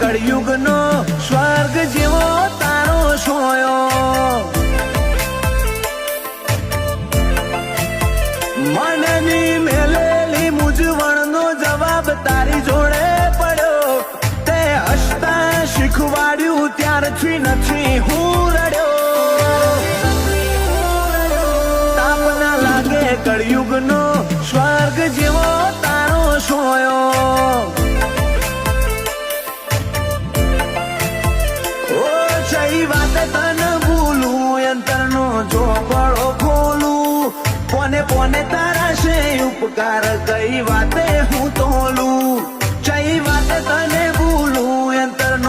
કળિયુગનો સ્વર્ગ જેવો તારો સોયો. મનની મેલેલી મૂંઝવણનો જવાબ તારી જોડે પડ્યો. તે હસતા શીખવાડ્યું ત્યારથી નથી હું રડ્યો. તાપના લાગે કળિયુગનો સ્વર્ગ જઈ વાત તન ભૂલું? યંત્રનો ચોપડો ખોલું. કોને કોને તારા છે ઉપકાર? કઈ વાતે હું તોલું?